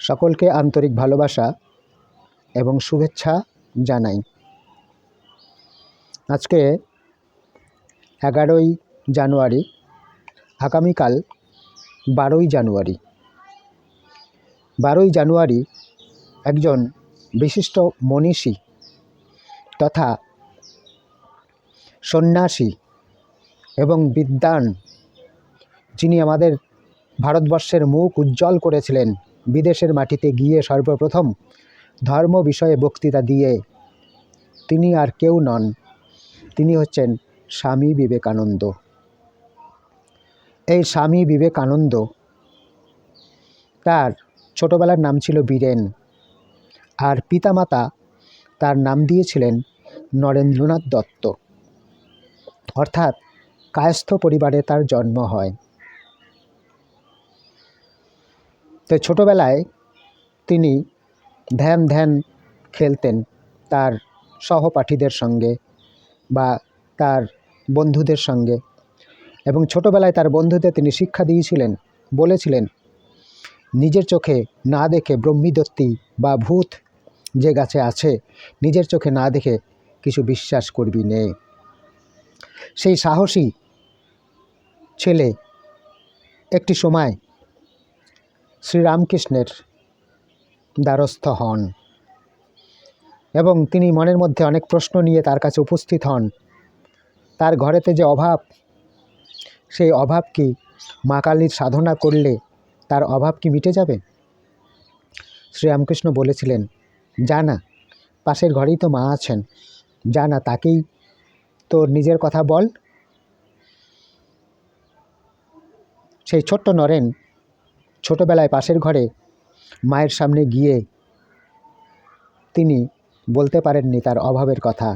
সকলকে আন্তরিক ভালোবাসা এবং শুভেচ্ছা জানাই। আজকে এগারোই জানুয়ারি, আগামীকাল বারোই জানুয়ারি। বারোই জানুয়ারি একজন বিশিষ্ট মনীষী তথা সন্ন্যাসী এবং বিদ্বান, যিনি আমাদের ভারতবর্ষের মুখ উজ্জ্বল করেছিলেন। বিদেশের মাটিতে গিয়ে সর্বপ্রথম ধর্ম বিষয়ে বক্তৃতা দিয়ে তিনি আর কেউ নন। তিনি হচ্ছেন স্বামী বিবেকানন্দ। এই স্বামী বিবেকানন্দ তার ছোটবেলার নাম ছিল বীরেন আর পিতামাতা তার নাম দিয়েছিলেন নরেন্দ্রনাথ দত্ত। অর্থাৎ কায়স্থ পরিবারে তার জন্ম হয়। তো ছোটোবেলায় তিনি ধ্যান ধ্যান খেলতেন তার সহপাঠীদের সঙ্গে বা তার বন্ধুদের সঙ্গে। এবং ছোটোবেলায় তার বন্ধুদের তিনি শিক্ষা দিয়েছিলেন, বলেছিলেন, নিজের চোখে না দেখে ব্রহ্মীদত্তি বা ভূত যে গাছে আছে, নিজের চোখে না দেখে কিছু বিশ্বাস করবি নে। সেই সাহসী ছেলে একটি সময় শ্রীরামকৃষ্ণের দ্বারস্থ হন এবং তিনি মনের মধ্যে অনেক প্রশ্ন নিয়ে তার কাছে উপস্থিত হন। তার ঘরেতে যে অভাব, সেই অভাব কি মা কালীর সাধনা করলে তার অভাব কি মিটে যাবে? শ্রীরামকৃষ্ণ বলেছিলেন, যা না, পাশের ঘরেই তো মা আছেন, যা না তাকেই তোর নিজের কথা বল। সেই ছোট্ট নরেন ছোটোবেলায় পাশের ঘরে মায়ের সামনে গিয়ে তিনি বলতে পারেননি তার অভাবের কথা,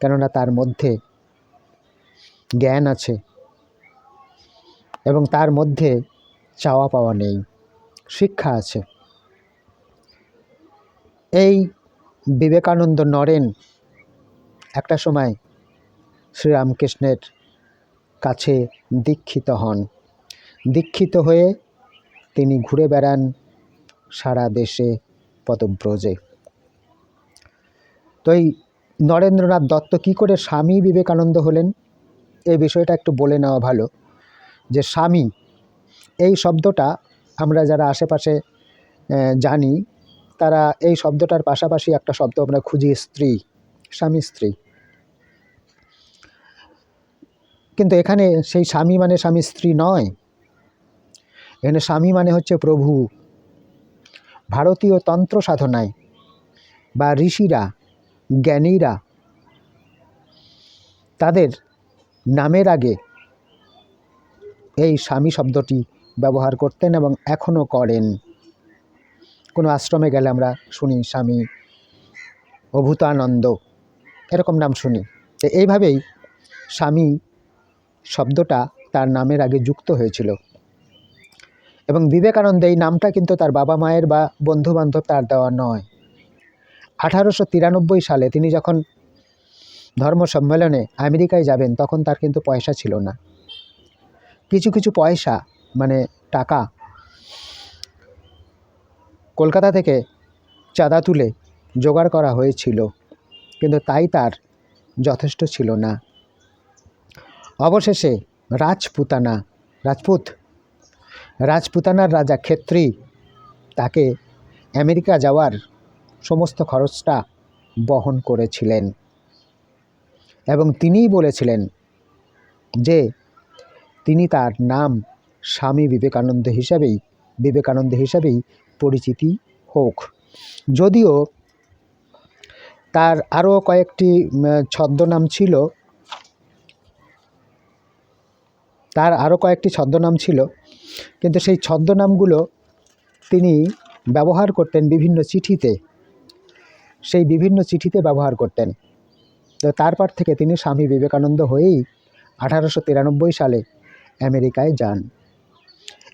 কেননা তার মধ্যে জ্ঞান আছে এবং তার মধ্যে চাওয়া পাওয়া নেই, শিক্ষা আছে। এই বিবেকানন্দ নরেন একটা সময় শ্রীরামকৃষ্ণের কাছে দীক্ষিত হন। দীক্ষিত হয়ে তিনি ঘুরে বেড়ান সারা দেশে পদব্রজে। তো এই নরেন্দ্রনাথ দত্ত কী করে স্বামী বিবেকানন্দ হলেন? এই বিষয়টা একটু বলে নেওয়া ভালো যে স্বামী, এই শব্দটা আমরা যারা আশেপাশে জানি, তারা এই শব্দটার পাশাপাশি একটা শব্দ আমরা খুঁজি, স্ত্রী, স্বামী, স্ত্রী। কিন্তু এখানে সেই স্বামী মানে স্বামী, স্ত্রী নয়। এখানে স্বামী মানে হচ্ছে প্রভু। ভারতীয় তন্ত্র সাধনায় বা ঋষিরা, জ্ঞানীরা তাদের নামের আগে এই স্বামী শব্দটি ব্যবহার করতেন এবং এখনও করেন। কোনো আশ্রমে গেলে আমরা শুনি, স্বামী অভূতানন্দ। এরকম নাম শুনি। তো এইভাবেই স্বামী শব্দটা তার নামের আগে যুক্ত হয়েছিল। এবং বিবেকানন্দ এই নামটা কিন্তু তার বাবা মায়ের বা বন্ধু বান্ধব তার দেওয়া নয়। আঠারোশো তিরানব্বই সালে তিনি যখন ধর্ম সম্মেলনে আমেরিকায় যাবেন, তখন তার কিন্তু পয়সা ছিল না। কিছু কিছু পয়সা মানে টাকা কলকাতা থেকে চাঁদা তুলে জোগাড় করা হয়েছিল, কিন্তু তাই তার যথেষ্ট ছিল না। অবশেষে রাজপুতানা, রাজপুত রাজপুতানার রাজা ক্ষেত্রী। তাকে আমেরিকা যাওয়ার সমস্ত খরচটা বহন করেছিলেন। এবং তিনিই বলেছিলেন যে, তিনি তার নাম স্বামী বিবেকানন্দ হিসাবেই বিবেকানন্দ হিসাবেই পরিচিতি হোক। যদিও তার আরও কয়েকটি ছদ্মনাম ছিল, তার আরও কয়েকটি ছদ্মনাম ছিল কিন্তু সেই ছদ্মনামগুলো তিনি ব্যবহার করতেন বিভিন্ন চিঠিতে। সেই বিভিন্ন চিঠিতে ব্যবহার করতেন। তো তারপর থেকে তিনি স্বামী বিবেকানন্দ হয়েই আঠারোশো তিরানব্বই সালে আমেরিকায় যান।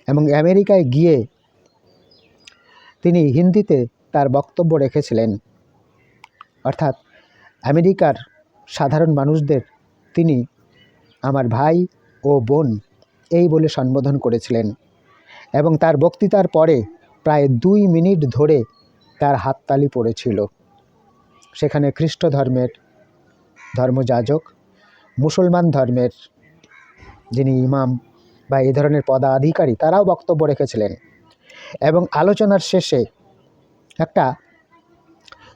এবং আমেরিকায় গিয়ে তিনি হিন্দিতে তার বক্তব্য রেখেছিলেন। অর্থাৎ আমেরিকার সাধারণ মানুষদের তিনি আমার ভাই ও বোন এই বলে সম্বোধন করেছিলেন এবং তার বক্তৃতার পরে প্রায় দুই মিনিট ধরে তার হাততালি পড়েছিল। সেখানে খ্রিস্ট ধর্মের ধর্মযাজক, মুসলমান ধর্মের যিনি ইমাম বা এই ধরনের পদাধিকারী, তারাও বক্তব্য রেখেছিলেন এবং আলোচনার শেষে একটা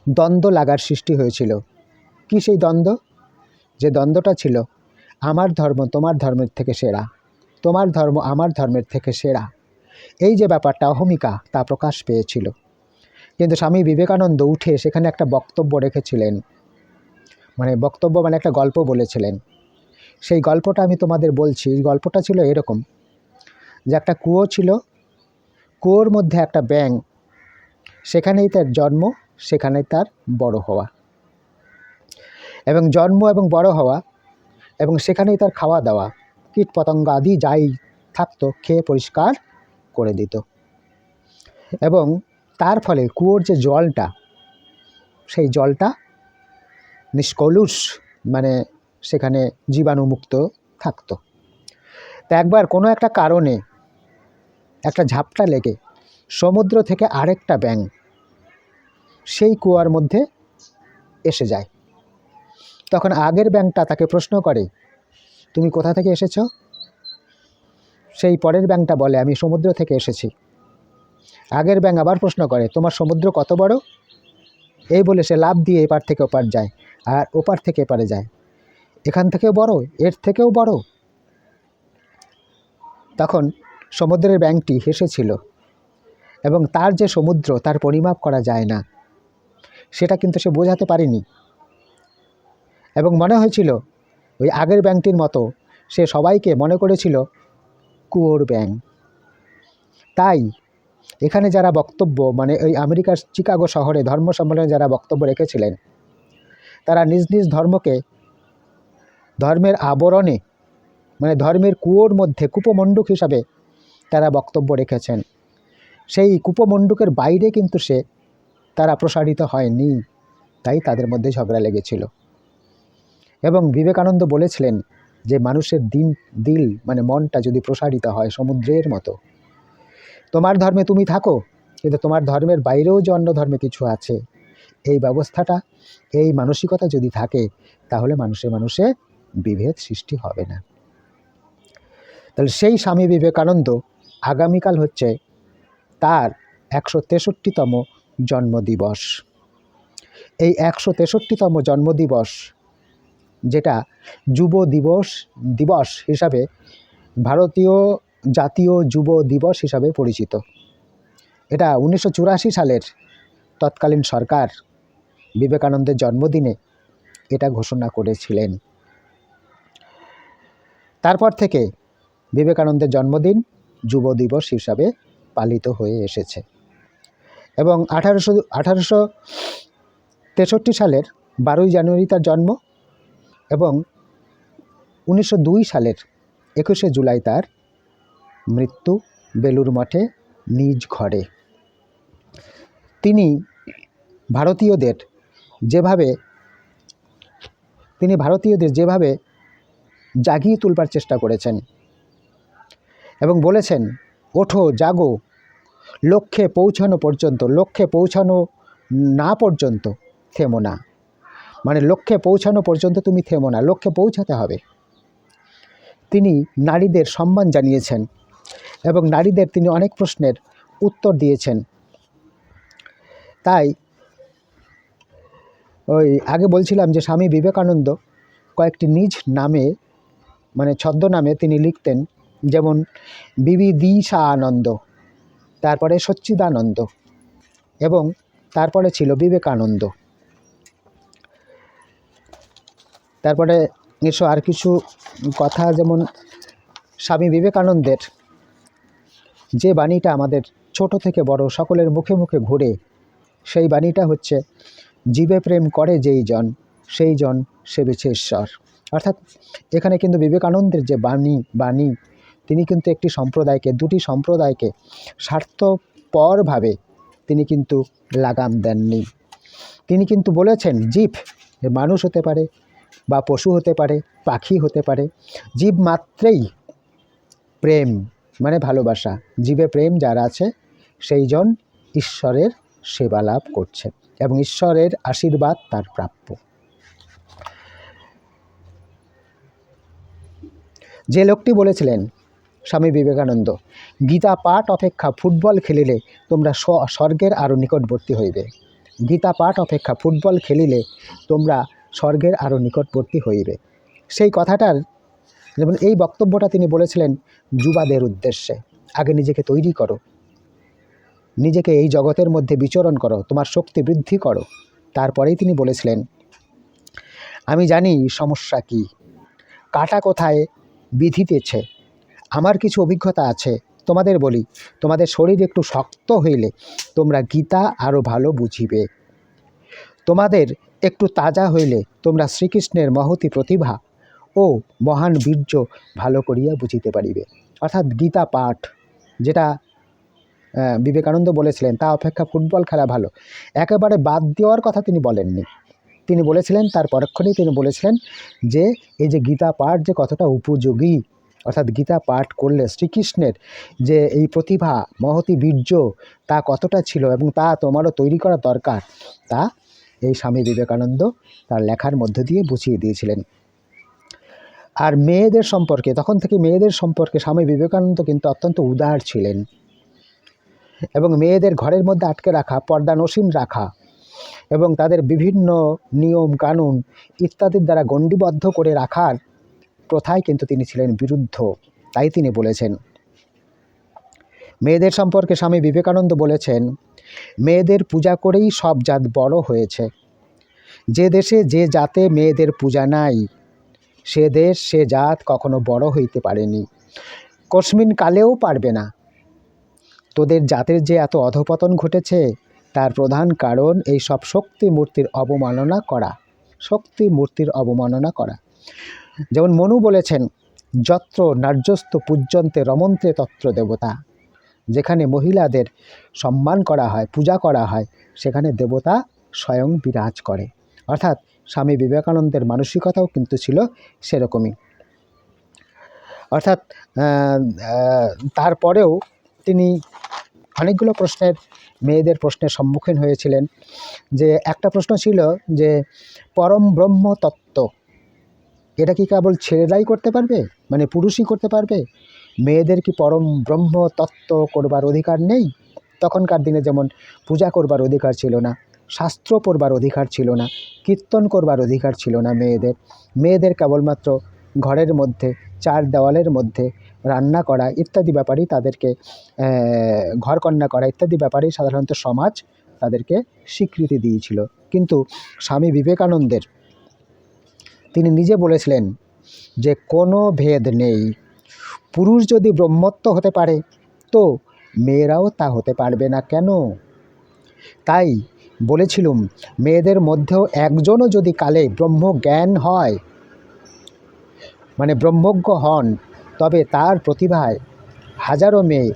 দ্বন্দ্ব লাগার সৃষ্টি হয়েছিল। কি সেই দ্বন্দ্ব? যে দ্বন্দ্বটা ছিল, আমার ধর্ম তোমার ধর্মের থেকে সেরা। তোমার ধর্ম আমার ধর্মের থেকে সেরা। এই যে ব্যাপারটা অহমিকা তা প্রকাশ পেয়েছিল। কিন্তু স্বামী বিবেকানন্দ উঠে সেখানে একটা বক্তব্য রেখেছিলেন। মানে বক্তব্য মানে একটা গল্প বলেছিলেন। সেই গল্পটা আমি তোমাদের বলছি গল্পটা ছিল এরকম। যে একটা কুয়ো ছিল, কুয়োর মধ্যে একটা ব্যাঙ, সেখানেই তার জন্ম, সেখানেই তার বড় হওয়া। এবং জন্ম এবং বড় হওয়া, এবং সেখানেই তার খাওয়া দাওয়া। কীট পতঙ্গ আদি যাই থাকতো, খেয়ে পরিষ্কার করে দিত। এবং তার ফলে কুয়োর যে জলটা, সেই জলটা নিষ্কলুষ মানে সেখানে জীবাণুমুক্ত থাকতো। তা একবার কোনো একটা কারণে একটা ঝাপটা লেগে সমুদ্র থেকে আরেকটা ব্যাঙ সেই কুয়ার মধ্যে এসে যায়। তখন আগের ব্যাংকটা তাকে প্রশ্ন করে তুমি কোথা থেকে এসেছ? সেই পরের ব্যাংকটা বলে, আমি সমুদ্র থেকে এসেছি। আগের ব্যাংক আবার প্রশ্ন করে, তোমার সমুদ্র কত বড়? এই বলে সে লাভ দিয়ে এপার থেকে ওপার যায়, আর ওপার থেকে এপারে যায়। এখান থেকেও বড়, এর থেকেও বড়। তখন সমুদ্রের ব্যাংকটি হেসেছিল, এবং তার যে সমুদ্র, তার পরিমাপ করা যায় না। সেটা কিন্তু সে বোঝাতে পারেনি। এবং মনে হয়েছিল ওই আগের ব্যাংকটির মতো। সে সবাইকে মনে করেছিল, কুয়োর ব্যাংক তাই এখানে যারা বক্তব্য মানে ওই আমেরিকার চিকাগো শহরে ধর্ম সম্মেলনে যারা বক্তব্য রেখেছিলেন, তারা নিজ নিজ ধর্মকে, ধর্মের আবরণে মানে ধর্মের কুয়োর মধ্যে কূপমণ্ডুক হিসাবে তারা বক্তব্য রেখেছেন। সেই কূপমণ্ডুকের বাইরে কিন্তু সে, তারা প্রসারিত হয়নি। তাই তাদের মধ্যে ঝগড়া লেগেছিল। এবং বিবেকানন্দ বলেছিলেন যে মানুষের দিন, দিল মানে মনটা যদি প্রসারিত হয় সমুদ্রের মতো। তোমার ধর্মে তুমি থাকো, কিন্তু তোমার ধর্মের বাইরেও যে অন্য ধর্মে কিছু আছে, এই ব্যবস্থাটা, এই মানসিকতা যদি থাকে, তাহলে মানুষে মানুষে বিভেদ সৃষ্টি হবে না। তাহলে সেই স্বামী বিবেকানন্দ আগামীকাল হচ্ছে তার একশো তেষট্টিতম জন্মদিবস। এই একশো তেষট্টিতম জন্মদিবস যেটা যুব দিবস দিবস হিসাবে ভারতীয় জাতীয় যুব দিবস হিসাবে পরিচিত। এটা উনিশশো চুরাশি সালের তৎকালীন সরকার বিবেকানন্দের জন্মদিনে এটা ঘোষণা করেছিলেন। তারপর থেকে বিবেকানন্দের জন্মদিন যুব দিবস হিসাবে পালিত হয়ে এসেছে। এবং আঠারোশো আঠারোশো তেষট্টি সালের বারোই জানুয়ারি তার জন্ম। এবং উনিশশো দুই সালের একুশে জুলাই তার মৃত্যু বেলুর মঠে নিজ ঘরে। তিনি ভারতীয়দের যেভাবে, তিনি ভারতীয়দের যেভাবে জাগিয়ে তুলবার চেষ্টা করেছেন এবং বলেছেন, ওঠো, জাগো, লক্ষ্যে পৌঁছানো পর্যন্ত, লক্ষ্যে পৌঁছানো না পর্যন্ত থেমো না। মানে লক্ষ্যে পৌঁছানো পর্যন্ত তুমি থেমো না, লক্ষ্যে পৌঁছাতে হবে। তিনি নারীদের সম্মান জানিয়েছেন এবং নারীদের তিনি অনেক প্রশ্নের উত্তর দিয়েছেন। তাই ওই আগে বলছিলাম যে স্বামী বিবেকানন্দ কয়েকটি নিজ নামে মানে ছদ্মনামে তিনি লিখতেন যেমন বিবি দিশা আনন্দ তারপরে সচ্চিদানন্দ এবং তারপরে ছিল বিবেকানন্দ। তারপরে এসো আর কিছু কথা যেমন স্বামী বিবেকানন্দের। যে বাণীটা আমাদের ছোট থেকে বড়, সকলের মুখে মুখে ঘুরে, সেই বাণীটা হচ্ছে, জীবে প্রেম করে যেই জন, সেই জন সেবেছে ঈশ্বর। অর্থাৎ এখানে কিন্তু বিবেকানন্দের যে বাণী বাণী, তিনি কিন্তু একটি সম্প্রদায়কে, দুটি সম্প্রদায়কে স্বার্থপরভাবে তিনি কিন্তু লাগাম দেননি। তিনি কিন্তু বলেছেন, জীব মানুষ হতে পারে বা পশু হতে পারে, পাখি হতে পারে, জীব মাত্রেই প্রেম মানে ভালোবাসা। জীবে প্রেম যারা আছে, সেইজন ঈশ্বরের সেবা লাভ করছে এবং ঈশ্বরের আশীর্বাদ তার প্রাপ্য। যে লোকটি বলেছিলেন, স্বামী বিবেকানন্দ, গীতা পাঠ অপেক্ষা ফুটবল খেলিলে তোমরা স্ব- স্বর্গের আরও নিকটবর্তী হইবে। গীতা পাঠ অপেক্ষা ফুটবল খেলিলে তোমরা স্বর্গের আরও নিকটবর্তী হইবে। সেই কথাটার যেমন এই বক্তব্যটা তিনি বলেছিলেন যুবাদের উদ্দেশ্যে, আগে নিজেকে তৈরি করো। নিজেকে এই জগতের মধ্যে বিচরণ করো, তোমার শক্তি বৃদ্ধি করো। তারপরেই তিনি বলেছিলেন, আমি জানি সমস্যা কি, কাটা কোথায় বিধিতেছে, আমার কিছু অভিজ্ঞতা আছে, তোমাদের বলি, তোমাদের শরীর একটু শক্ত হইলে তোমরা গীতা আরও ভালো বুঝিবে। তোমাদের একটু তাজা হইলে তোমরা শ্রীকৃষ্ণের মহতি প্রতিভা ও মহান বীর্য ভালো করিয়া বুঝিতে পারিবে। অর্থাৎ গীতা পাঠ, যেটা বিবেকানন্দ বলেছিলেন, তা অপেক্ষা ফুটবল খেলা ভালো। একেবারে বাদ দেওয়ার কথা তিনি বলেননি। তিনি বলেছিলেন, তার পরক্ষণেই তিনি বলেছিলেন যে, এই যে গীতা পাঠ যে কতটা উপযোগী, অর্থাৎ গীতা পাঠ করলে শ্রীকৃষ্ণের যে এই প্রতিভা, মহতি বীর্য, তা কতটা ছিল এবং তা তোমারও তৈরি করা দরকার, তা এই স্বামী বিবেকানন্দ তার লেখার মধ্য দিয়ে বুঝিয়ে দিয়েছিলেন। আর মেয়েদের সম্পর্কে, তখন থেকে মেয়েদের সম্পর্কে স্বামী বিবেকানন্দ কিন্তু অত্যন্ত উদার ছিলেন। এবং মেয়েদের ঘরের মধ্যে আটকে রাখা পর্দানসীন রাখা এবং তাদের বিভিন্ন নিয়ম, কানুন ইত্যাদির দ্বারা গণ্ডিবদ্ধ করে রাখার প্রথায় কিন্তু তিনি ছিলেন বিরুদ্ধ। তাই তিনি বলেছেন মেয়েদের সম্পর্কে স্বামী বিবেকানন্দ বলেছেন, মেয়েদের পূজা করেই সব জাত বড় হয়েছে। যে দেশে যে জাতে মেয়েদের পূজা নাই, সে দেশ, সে জাত কখনো বড় হইতে পারেনি। কস্মিন কালেও পারবে না। তোদের জাতের যে এত অধপতন ঘটেছে, তার প্রধান কারণ এই সব শক্তি মূর্তির অবমাননা করা। শক্তি মূর্তির অবমাননা করা। যেমন মনু বলেছেন, যত্র নার্যস্ত পূজ্যন্তে, রমন্তে, তত্র, দেবতা। যেখানে মহিলাদের সম্মান করা হয়, পূজা করা হয়, সেখানে দেবতা স্বয়ং বিরাজ করে। অর্থাৎ স্বামী বিবেকানন্দের মানসিকতাও কিন্তু ছিল সেরকমই। অর্থাৎ তারপরেও তিনি অনেকগুলো প্রশ্নের, মেয়েদের প্রশ্নের সম্মুখীন হয়েছিলেন। যে একটা প্রশ্ন ছিল যে, পরম ব্রহ্ম তত্ত্ব, এটা কি কেবল ছেলেরাই করতে পারবে? মানে পুরুষই করতে পারবে? মেয়েদের কি পরম ব্রহ্ম তত্ত্ব করবার অধিকার নেই? তখনকার দিনে যেমন পূজা করবার অধিকার ছিল না শাস্ত্র পড়বার অধিকার ছিল না কীর্তন করবার অধিকার ছিল না মেয়েদের। মেয়েদের কেবলমাত্র ঘরের মধ্যে চার দেওয়ালের মধ্যে রান্না করা ইত্যাদি ব্যাপারেই তাদেরকে আহ, ঘরকন্যা করা ইত্যাদি ব্যাপারেই সাধারণত সমাজ তাদেরকে স্বীকৃতি দিয়েছিল। কিন্তু স্বামী বিবেকানন্দের তিনি নিজে বলেছিলেন যে কোনো ভেদ নেই। পুরুষ যদি ব্রহ্মত্ব হতে পারে, তো মেয়েরাও তা হতে পারবে না কেন? তাই বলেছিলুম, মেয়েদের মধ্যেও একজনও যদি কালে ব্রহ্ম জ্ঞান হয় মানে ব্রহ্মজ্ঞ হন, তবে তার প্রতিভায় হাজারো মেয়ে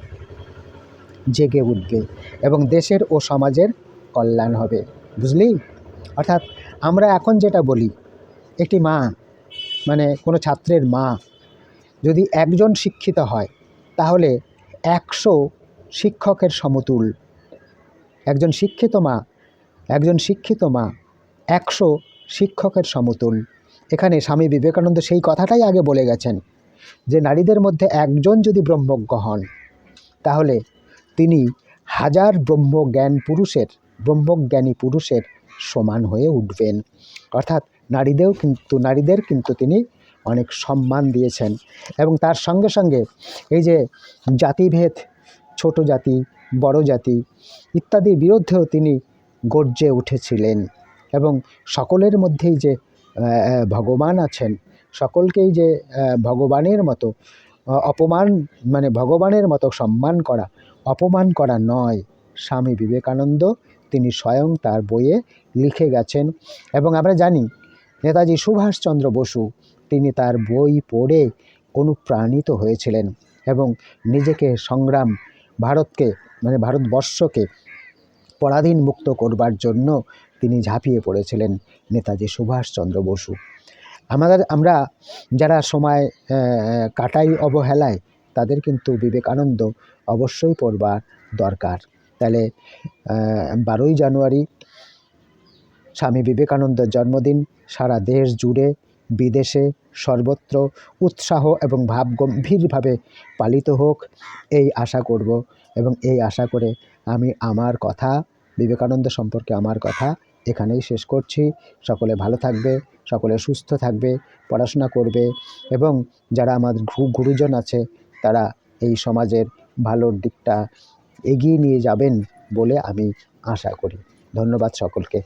জেগে উঠবে এবং দেশের ও সমাজের কল্যাণ হবে। বুঝলি? অর্থাৎ আমরা এখন যেটা বলি, একটি মা মানে কোনো ছাত্রের মা যদি একজন শিক্ষিত হয়, তাহলে একশো শিক্ষকের সমতুল। একজন শিক্ষিত মা, একজন শিক্ষিত মা, একশো শিক্ষকের সমতুল। এখানে স্বামী বিবেকানন্দ সেই কথাটাই আগে বলে গেছেন, যে নারীদের মধ্যে একজন যদি ব্রহ্মজ্ঞ হন, তাহলে তিনি হাজার ব্রহ্মজ্ঞান পুরুষের, ব্রহ্মজ্ঞানী পুরুষের সমান হয়ে উঠবেন। অর্থাৎ নারীদেরও কিন্তু, নারীদের কিন্তু তিনি অনেক সম্মান দিয়েছেন এবং তার সঙ্গে সঙ্গে এই যে জাতিভেদ, ছোট জাতি, বড় জাতি ইত্যাদির বিরুদ্ধেও তিনি গর্জে উঠেছিলেন এবং সকলের মধ্যেই যে ভগবান আছেন, সকলকেই যে ভগবানের মতো অপমান মানে ভগবানের মতো সম্মান করা, অপমান করা নয়। স্বামী বিবেকানন্দ তিনি স্বয়ং তার বইয়ে লিখে গেছেন এবং আমরা জানি, নেতাজি সুভাষচন্দ্র বসু তিনি তার বই পড়ে অনুপ্রাণিত হয়েছিলেন এবং নিজেকে সংগ্রাম ভারতকে মানে ভারতবর্ষকে পরাধীন মুক্ত করবার জন্য তিনি ঝাঁপিয়ে পড়েছিলেন নেতাজি সুভাষচন্দ্র বসু। আমাদের, আমরা যারা সময় কাটাই অবহেলায়, তাদের কিন্তু বিবেকানন্দ অবশ্যই পড়বার দরকার। তাহলে বারোই জানুয়ারি স্বামী বিবেকানন্দের জন্মদিন, সারা দেশ জুড়ে বিদেশে সর্বত্র উৎসাহ এবং ভাব গম্ভীরভাবে পালিত হোক, এই আশা করব এবং এই আশা করে আমি আমার কথা, বিবেকানন্দ সম্পর্কে আমার কথা এখানেই শেষ করছি। সকলে ভালো থাকবে, সকলে সুস্থ থাকবে, পড়াশোনা করবে এবং যারা আমার গুরুজন আছে তারা এই সমাজের ভালোর দিকটা এগিয়ে নিয়ে যাবেন বলে আমি আশা করি। ধন্যবাদ সকলকে।